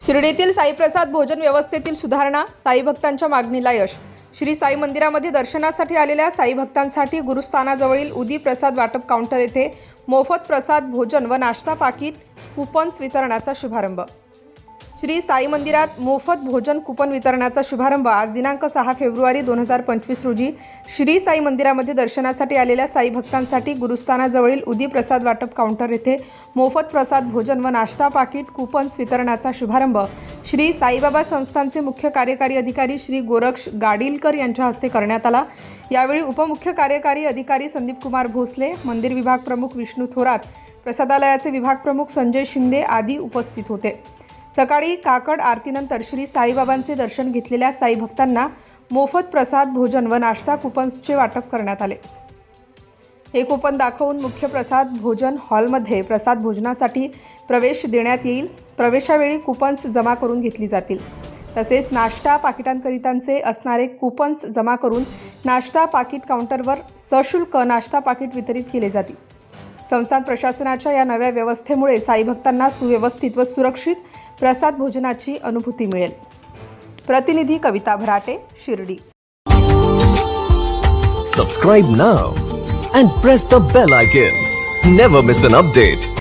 शिर्डीतील साईप्रसाद भोजन व्यवस्थेतील सुधारणा साई भक्तांच्या मागणीला यश. श्री साई मंदिरामध्ये दर्शनासाठी आलेल्या साई भक्तांसाठी गुरुस्थानाजवळील उदी प्रसाद वाटप काउंटर येथे मोफत प्रसाद भोजन व नाश्ता पाकिट कुपन्स वितरणाचा शुभारंभ. श्री साई मंदिरात मोफत भोजन कुपन वितरणाचा शुभारंभ आज दिनांक सहा फेब्रुवारी दोन हजार पंचवीस रोजी श्री साई मंदिरामध्ये दर्शनासाठी आलेल्या साई भक्तांसाठी गुरुस्थानाजवळील उदी प्रसाद वाटप काउंटर येथे मोफत प्रसाद भोजन व नाश्ता पाकिट कुपन्स वितरणाचा शुभारंभ. श्री साईबाबा संस्थानचे मुख्य कार्यकारी अधिकारी श्री गोरक्ष गाडीलकर यांच्या हस्ते करण्यात आला. यावेळी उपमुख्य कार्यकारी अधिकारी संदीप कुमार भोसले मंदिर विभाग प्रमुख विष्णू थोरात प्रसादालयाचे विभाग प्रमुख संजय शिंदे आदी उपस्थित होते. सकाळी काकड आरतीनंतर श्री साईबाबांचे दर्शन घेतलेल्या साई भक्तांना मोफत प्रसाद भोजन व नाश्ता कुपन्सचे वाटप करण्यात आले. हे कुपन दाखवून मुख्य प्रसाद भोजन हॉलमध्ये प्रसाद भोजनासाठी प्रवेश देण्यात येईल. प्रवेशावेळी कुपन्स जमा करून घेतली जातील. तसेच नाश्ता पाकिटांकरितांचे असणारे कुपन्स जमा करून नाश्ता पाकिट काउंटरवर सशुल्क नाश्ता पाकिट वितरित केले जातील. संस्थान प्रशासनाच्या या नव्या व्यवस्थेमुळे साई भक्तांना सुव्यवस्थित व सुरक्षित प्रसाद भोजनाची अनुभूती मिळेल. प्रतिनिधी Kavita Bharate Shirdi. Subscribe now and press the bell icon never miss an update